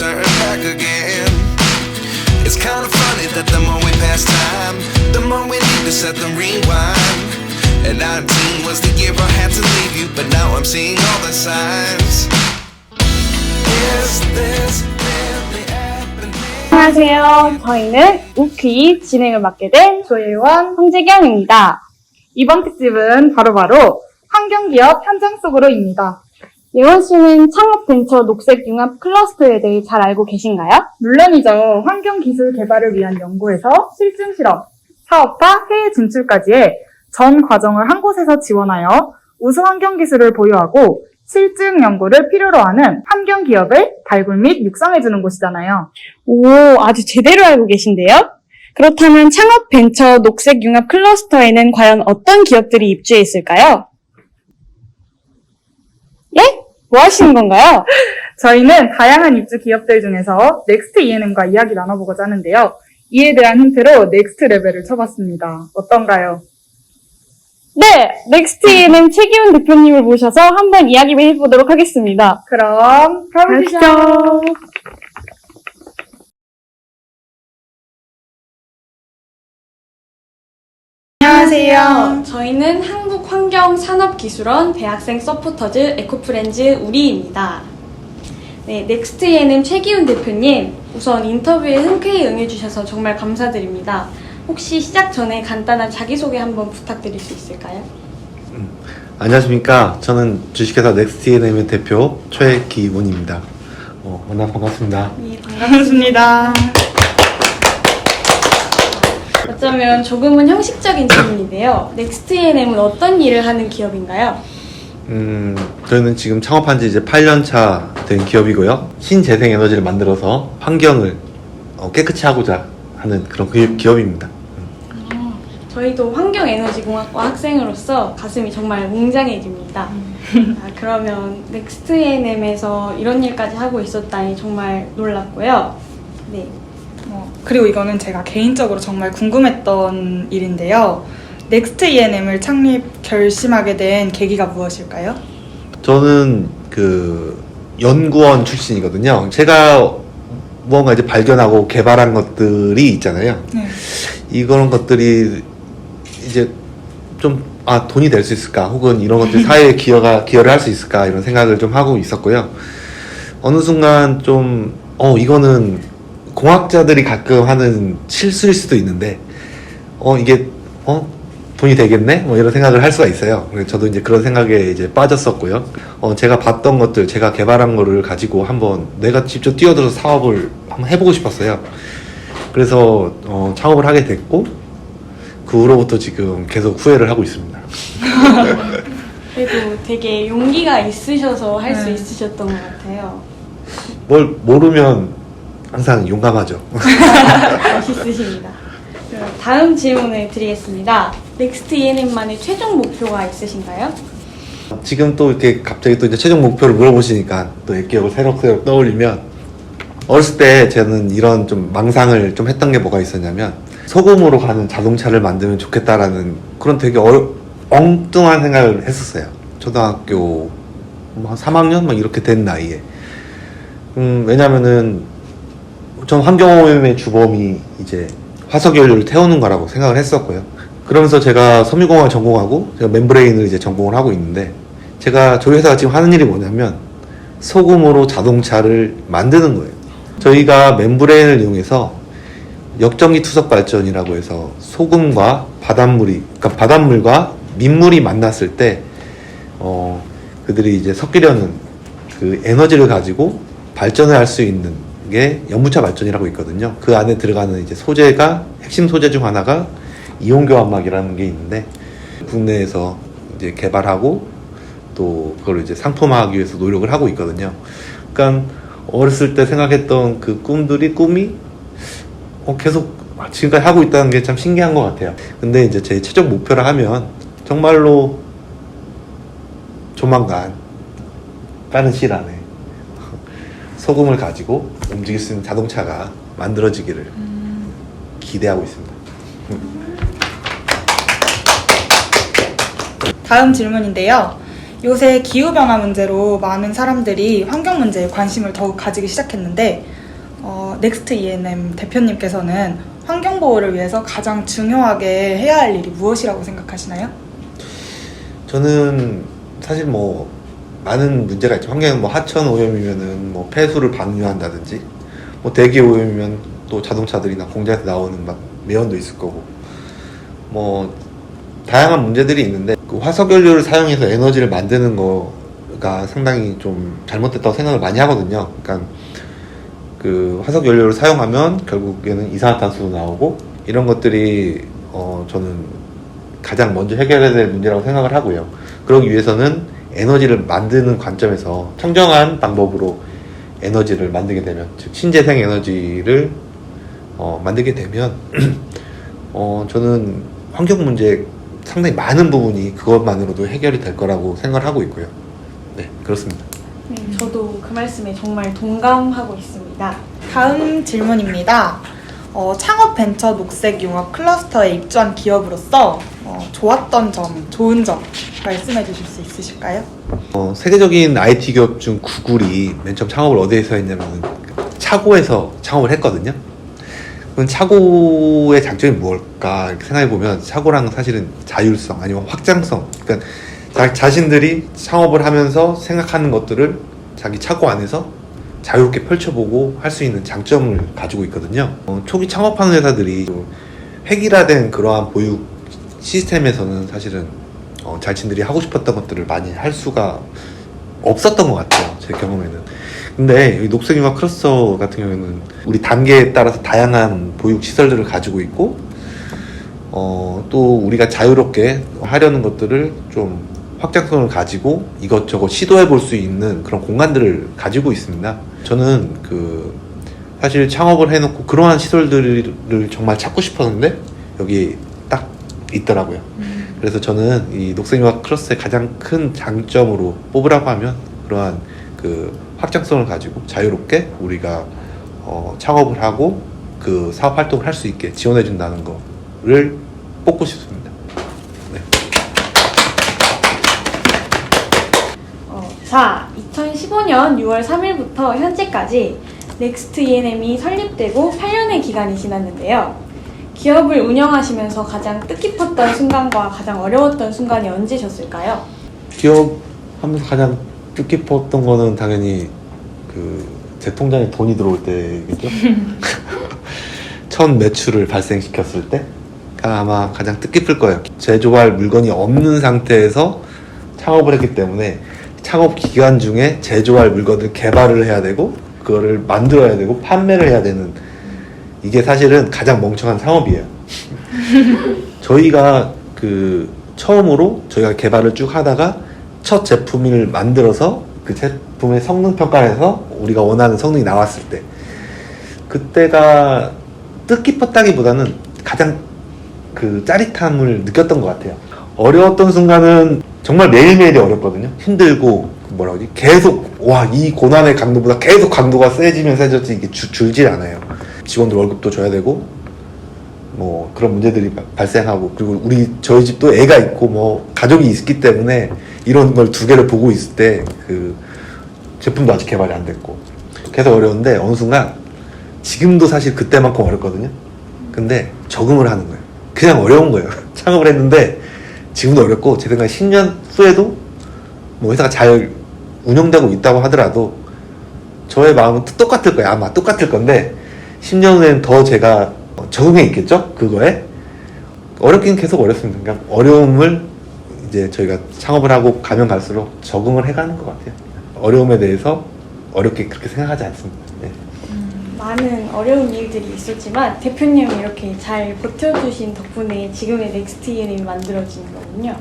turn back again. It's kind of funny that the more we pass time, the more we need to set them rewind. And 19 was the year I had to leave you, but now I'm seeing all the signs. Is this really? 안녕하세요. 저희는 우퀴 진행을 맡게 된 조예원, 황재경입니다. 이번 특집은 바로바로 환경기업 현장 속으로입니다. 예원 씨는 창업 벤처 녹색 융합 클러스터에 대해 잘 알고 계신가요? 물론이죠. 환경 기술 개발을 위한 연구에서 실증 실험, 사업화, 해외 진출까지의 전 과정을 한 곳에서 지원하여 우수 환경 기술을 보유하고 실증 연구를 필요로 하는 환경 기업을 발굴 및 육성해주는 곳이잖아요. 오, 아주 제대로 알고 계신데요? 그렇다면 창업 벤처 녹색 융합 클러스터에는 과연 어떤 기업들이 입주해 있을까요? 예? 뭐 하시는 건가요? 저희는 다양한 입주 기업들 중에서 넥스트 E&M과 이야기 나눠보고자 하는데요. 이에 대한 힌트로 넥스트 레벨을 쳐봤습니다. 어떤가요? 네, 넥스트에는 최기훈 대표님을 모셔서 한번 이야기 해보도록 하겠습니다. 그럼 가보시죠. 가시죠. 안녕하세요. 저희는 한국환경산업기술원 대학생 서포터즈 에코프렌즈 우리입니다. 네, 넥스트에는 최기훈 대표님, 우선 인터뷰에 흔쾌히 응해주셔서 정말 감사드립니다. 혹시 시작 전에 간단한 자기소개 한번 부탁드릴 수 있을까요? 안녕하십니까. 저는 주식회사 넥스트NM의 대표 최기훈입니다. 어, 만나 반갑습니다. 네, 반갑습니다. 어쩌면 조금은 형식적인 질문인데요. 넥스트NM은 어떤 일을 하는 기업인가요? 음, 저희는 지금 창업한 지 이제 8년 차 된 기업이고요. 신재생 에너지를 만들어서 환경을 어, 깨끗이 하고자 하는 그런 기- 기업입니다. 저희도 환경에너지공학과 학생으로서 가슴이 정말 웅장해집니다. 아, 그러면 넥스트 A&M에서 이런 일까지 하고 있었다니 정말 놀랐고요. 네. 어, 그리고 이거는 제가 개인적으로 정말 궁금했던 일인데요. 넥스트 E&M을 창립 결심하게 된 계기가 무엇일까요? 저는 그 연구원 출신이거든요. 제가 무언가 이제 발견하고 개발한 것들이 있잖아요. 네. 이런 것들이 이제 좀, 아, 돈이 될 수 있을까? 혹은 이런 것들이 사회에 기여가, 기여를 할 수 있을까? 이런 생각을 좀 하고 있었고요. 어느 순간 좀, 어, 이거는 공학자들이 가끔 하는 실수일 수도 있는데, 어, 이게, 어, 돈이 되겠네? 뭐 이런 생각을 할 수가 있어요. 그래서 저도 이제 그런 생각에 이제 빠졌었고요. 어, 제가 봤던 것들, 제가 개발한 거를 가지고 한번 내가 직접 뛰어들어서 사업을 한번 해보고 싶었어요. 그래서 어, 창업을 하게 됐고 그 후로부터 지금 계속 후회를 하고 있습니다. 그래도 되게 용기가 있으셔서 할수 네. 있으셨던 것 같아요. 뭘 모르면 항상 용감하죠. 멋있으십니다. 그럼 다음 질문을 드리겠습니다. 넥스트 E&M만의 최종 목표가 있으신가요? 지금 또 이렇게 갑자기 또 이제 최종 목표를 물어보시니까 또 옛 기억을 새록새록 떠올리면 어렸을 때 저는 이런 좀 망상을 좀 했던 게 뭐가 있었냐면 소금으로 가는 자동차를 만들면 좋겠다라는 그런 되게 어, 엉뚱한 생각을 했었어요. 초등학교 뭐한 3학년 막 이렇게 된 나이에. 음, 왜냐면은 전 환경오염의 주범이 이제 화석연료를 태우는 거라고 생각을 했었고요. 그러면서 제가 섬유공학을 전공하고 제가 멤브레인을 이제 전공을 하고 있는데 제가 저희 회사가 지금 하는 일이 뭐냐면 소금으로 자동차를 만드는 거예요. 저희가 멤브레인을 이용해서 역전기 투석 발전이라고 해서 소금과 바닷물이 그러니까 바닷물과 민물이 만났을 때 어, 그들이 이제 섞이려는 그 에너지를 가지고 발전을 할 수 있는 게 연무차 발전이라고 있거든요. 그 안에 들어가는 이제 소재가 핵심 소재 중 하나가 이온 교환막이라는 게 있는데 국내에서 이제 개발하고 또 그걸 이제 상품화하기 위해서 노력을 하고 있거든요. 그러니까 어렸을 때 생각했던 그 꿈들이 꿈이 어, 계속 지금까지 하고 있다는 게 참 신기한 것 같아요. 근데 이제 제 최종 목표를 하면 정말로 조만간 빠른 시일 안에 소금을 가지고 움직일 수 있는 자동차가 만들어지기를 기대하고 있습니다. 다음 질문인데요. 요새 기후변화 문제로 많은 사람들이 환경 문제에 관심을 더욱 가지기 시작했는데, 어, 넥스트 E&M 대표님께서는 환경 보호를 위해서 가장 중요하게 해야 할 일이 무엇이라고 생각하시나요? 저는 사실 뭐 많은 문제가 있죠. 환경 뭐 하천 오염이면은 뭐 폐수를 방류한다든지 뭐 대기 오염이면 또 자동차들이나 공장에서 나오는 막 매연도 있을 거고 뭐 다양한 문제들이 있는데 그 화석 연료를 사용해서 에너지를 만드는 거가 상당히 좀 잘못됐다고 생각을 많이 하거든요. 그러니까 그 화석 연료를 사용하면 결국에는 이산화탄소도 나오고 이런 것들이 어 저는 가장 먼저 해결해야 될 문제라고 생각을 하고요. 그러기 위해서는 에너지를 만드는 관점에서 청정한 방법으로 에너지를 만들게 되면, 즉 신재생 에너지를 어, 만들게 되면, 어, 저는 환경 문제 상당히 많은 부분이 그것만으로도 해결이 될 거라고 생각을 하고 있고요. 네, 그렇습니다. 네, 저도 그 말씀에 정말 동감하고 있습니다. 다음 질문입니다. 어, 창업 벤처 녹색 융합 클러스터에 입주한 기업으로서 어, 좋았던 점, 좋은 점 말씀해 주실 수 있으실까요? 어, 세계적인 IT 기업 중 구글이 맨 처음 창업을 어디에서 했냐면 차고에서 창업을 했거든요. 그럼 차고의 장점이 뭘까 생각해 보면 차고랑 사실은 자율성 아니면 확장성. 그러니까 자, 자신들이 창업을 하면서 생각하는 것들을 자기 차고 안에서 자유롭게 펼쳐보고 할 수 있는 장점을 가지고 있거든요. 어, 초기 창업하는 회사들이 좀 획일화된 그러한 보육 시스템에서는 사실은 어, 자신들이 하고 싶었던 것들을 많이 할 수가 없었던 것 같아요. 제 경험에는. 근데 이 녹색융합 클러스터 같은 경우에는 우리 단계에 따라서 다양한 보육 시설들을 가지고 있고 어, 또 우리가 자유롭게 하려는 것들을 좀 확장성을 가지고 이것저것 시도해 볼 수 있는 그런 공간들을 가지고 있습니다. 저는 그 사실 창업을 해놓고 그러한 시설들을 정말 찾고 싶었는데 여기 딱 있더라고요. 그래서 저는 이 녹색융합 클러스의 가장 큰 장점으로 뽑으라고 하면 그러한 그 확장성을 가지고 자유롭게 우리가 어, 창업을 하고 그 사업 활동을 할 수 있게 지원해 준다는 거를 뽑고 싶습니다. 네. 어, 자, 2015년 6월 3일부터 현재까지 넥스트 E&M이 설립되고 8년의 기간이 지났는데요. 기업을 운영하시면서 가장 뜻깊었던 순간과 가장 어려웠던 순간이 언제셨을까요? 기업 하면서 가장 뜻깊었던 거는 당연히 그 제 통장에 돈이 들어올 때겠죠. 첫 매출을 발생시켰을 때가 아마 가장 뜻깊을 거예요. 제조할 물건이 없는 상태에서 창업을 했기 때문에 창업 기간 중에 제조할 물건을 개발을 해야 되고 그거를 만들어야 되고 판매를 해야 되는 이게 사실은 가장 멍청한 상업이에요. 저희가 그 처음으로 저희가 개발을 쭉 하다가 첫 제품을 만들어서 그 제품의 성능 평가를 해서 우리가 원하는 성능이 나왔을 때 그때가 뜻깊었다기보다는 가장 그 짜릿함을 느꼈던 것 같아요. 어려웠던 순간은 정말 매일매일이 어렵거든요. 힘들고 뭐라 그러지? 계속 와 이 고난의 강도보다 계속 강도가 세지면 세졌지 이게 주- 줄질 않아요. 직원들 월급도 줘야 되고 뭐 그런 문제들이 바- 발생하고 그리고 우리 저희 집도 애가 있고 뭐 가족이 있기 때문에 이런 걸 두 개를 보고 있을 때 그 제품도 아직 개발이 안 됐고 계속 어려운데 어느 순간 지금도 사실 그때만큼 어렵거든요. 근데 적응을 하는 거예요. 그냥 어려운 거예요. 창업을 했는데 지금도 어렵고 제 생각에 10년 후에도 뭐 회사가 잘 운영되고 있다고 하더라도 저의 마음은 또 똑같을 거예요. 아마 똑같을 건데 10년 후엔 더 제가 어, 적응해 있겠죠? 그거에 어렵긴 계속 어렵습니다. 그러니까 어려움을 이제 저희가 창업을 하고 가면 갈수록 적응을 해가는 것 같아요. 어려움에 대해서 어렵게 그렇게 생각하지 않습니다. 네. 많은 어려운 일들이 있었지만 대표님이 이렇게 잘 버텨주신 덕분에 지금의 넥스트 E&M이 만들어진 거군요.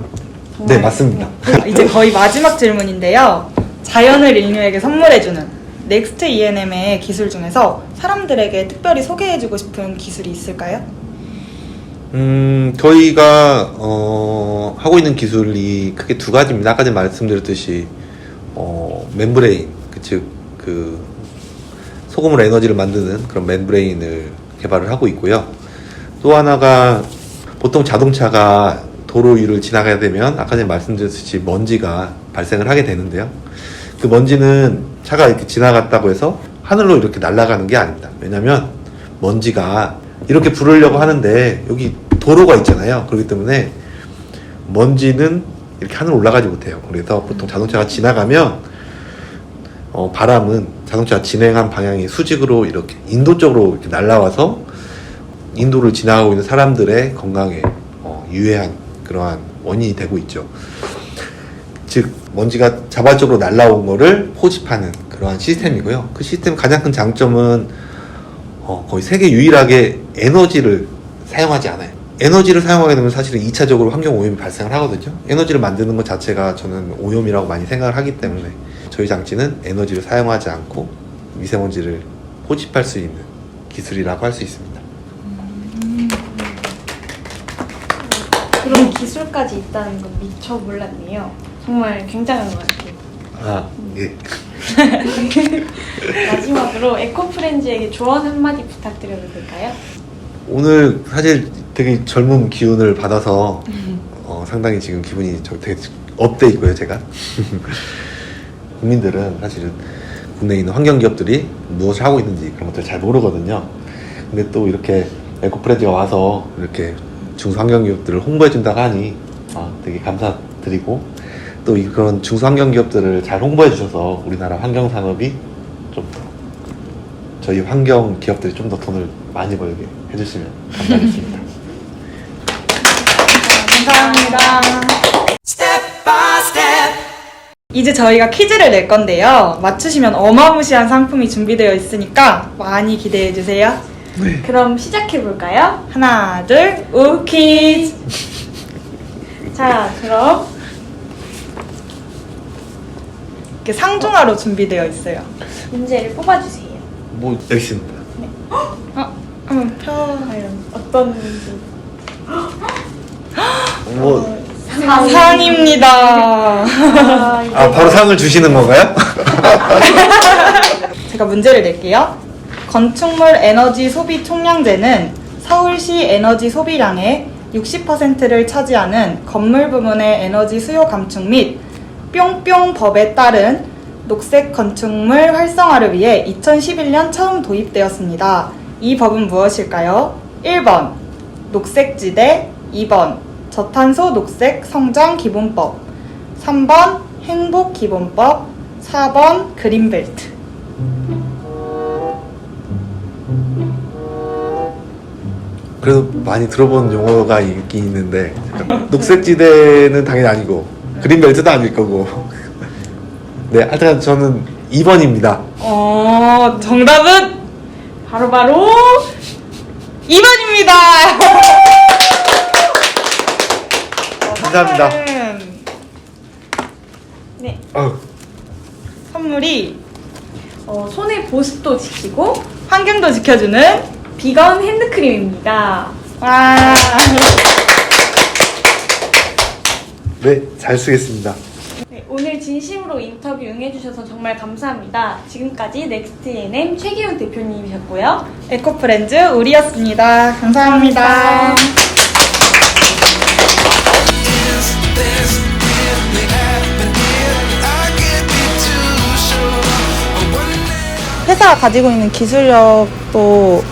네, 맞습니다. 이제 거의 마지막 질문인데요. 자연을 인류에게 선물해주는 넥스트 E&M의 기술 중에서 사람들에게 특별히 소개해주고 싶은 기술이 있을까요? 음, 저희가 어, 하고 있는 기술이 크게 두 가지입니다. 아까 전에 말씀드렸듯이 어, 멤브레인, 그 즉, 그 소금으로 에너지를 만드는 그런 멤브레인을 개발을 하고 있고요. 또 하나가 보통 자동차가 도로 위를 지나가야 되면 아까 전에 말씀드렸듯이 먼지가 발생을 하게 되는데요. 그 먼지는 차가 이렇게 지나갔다고 해서 하늘로 이렇게 날아가는 게 아닙니다. 왜냐면 먼지가 이렇게 부르려고 하는데 여기 도로가 있잖아요. 그렇기 때문에 먼지는 이렇게 하늘 올라가지 못해요. 그래서 보통 자동차가 지나가면 어, 바람은 자동차가 진행한 방향이 수직으로 이렇게 인도 쪽으로 이렇게 날아와서 인도를 지나가고 있는 사람들의 건강에 어, 유해한 그러한 원인이 되고 있죠. 즉 먼지가 자발적으로 날라온 거를 포집하는 그러한 시스템이고요. 그 시스템 가장 큰 장점은 어, 거의 세계 유일하게 에너지를 사용하지 않아요. 에너지를 사용하게 되면 사실은 2차적으로 환경 오염이 발생을 하거든요. 에너지를 만드는 것 자체가 저는 오염이라고 많이 생각을 하기 때문에 저희 장치는 에너지를 사용하지 않고 미세먼지를 포집할 수 있는 기술이라고 할 수 있습니다. 그런 기술까지 있다는 건 미처 몰랐네요. 정말 굉장한 것 같아요. 아, 예. 마지막으로 에코프렌즈에게 조언 한마디 부탁드려도 될까요? 오늘 사실 되게 젊은 기운을 받아서 어, 상당히 지금 기분이 저 되게 업돼 있고요, 제가. 국민들은 사실은 국내에 있는 환경 기업들이 무엇을 하고 있는지 그런 것들 잘 모르거든요. 근데 또 이렇게 에코프레즈가 와서 이렇게 중소환경 기업들을 홍보해 준다고 하니 아, 되게 감사드리고 또 이- 그런 중소환경 기업들을 잘 홍보해 주셔서 우리나라 환경 산업이 좀더 저희 환경 기업들이 좀 더 돈을 많이 벌게 해주시면 감사하겠습니다. 감사합니다. 이제 저희가 퀴즈를 낼 건데요. 맞추시면 어마무시한 상품이 준비되어 있으니까 많이 기대해 주세요. 그럼 시작해 볼까요? 하나, 둘, 우 퀴즈. 자, 그럼 이렇게 상중하로 준비되어 있어요. 문제를 뽑아주세요. 뭐 열심입니다. 어, 한번 펴. 과연 어떤 문제? 뭐, 상입니다. 아, 아 바로 상을 주시는 건가요? 제가 문제를 낼게요. 건축물 에너지 소비 총량제는 서울시 에너지 소비량의 60%를 차지하는 건물 부문의 에너지 수요 감축 및 뿅뿅 법에 따른 녹색 건축물 활성화를 위해 2011년 처음 도입되었습니다. 이 법은 무엇일까요? 1번 녹색지대 2번 저탄소 녹색 성장 기본법 3번 행복 기본법 4번 그린벨트 그래도 많이 들어본 용어가 있긴 있는데. 녹색지대는 당연히 아니고 그린벨트도 아닐 거고 네 하여튼 저는 2번입니다. 어, 정답은 바로바로 2번입니다. 감사합니다. 네, 아유, 선물이 어, 손의 보습도 지키고 환경도 지켜주는 비건 핸드크림입니다. 와. 네, 잘 쓰겠습니다. 네, 오늘 진심으로 인터뷰 응해주셔서 정말 감사합니다. 지금까지 넥스트 NM 최기훈 대표님이셨고요. 에코프렌즈 우리였습니다. 감사합니다. Wonder. 회사가 가지고 있는 기술력도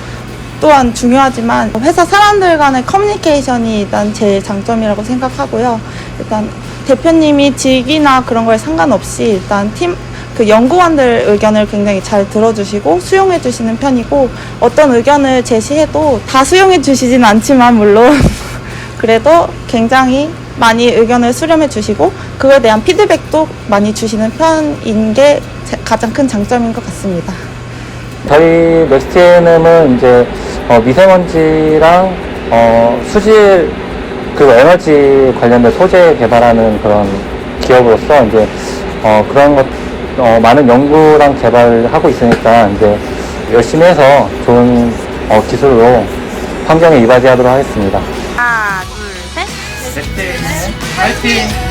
또한 중요하지만 회사 사람들 간의 커뮤니케이션이 일단 제일 장점이라고 생각하고요. 일단 대표님이 직이나 그런 거에 상관없이 일단 팀, 그 연구원들 의견을 굉장히 잘 들어주시고 수용해 주시는 편이고 어떤 의견을 제시해도 다 수용해 주시진 않지만 물론 그래도 굉장히 많이 의견을 수렴해 주시고 그거에 대한 피드백도 많이 주시는 편인 게 제- 가장 큰 장점인 것 같습니다. 저희 넥스트NM은 이제 어, 미세먼지랑 어, 수질 그리고 에너지 관련된 소재 개발하는 그런 기업으로서 이제 어, 그런 것 어, 많은 연구랑 개발을 하고 있으니까 이제 열심히 해서 좋은 어, 기술로 환경에 이바지하도록 하겠습니다. 하나, 둘, 셋. 화이팅!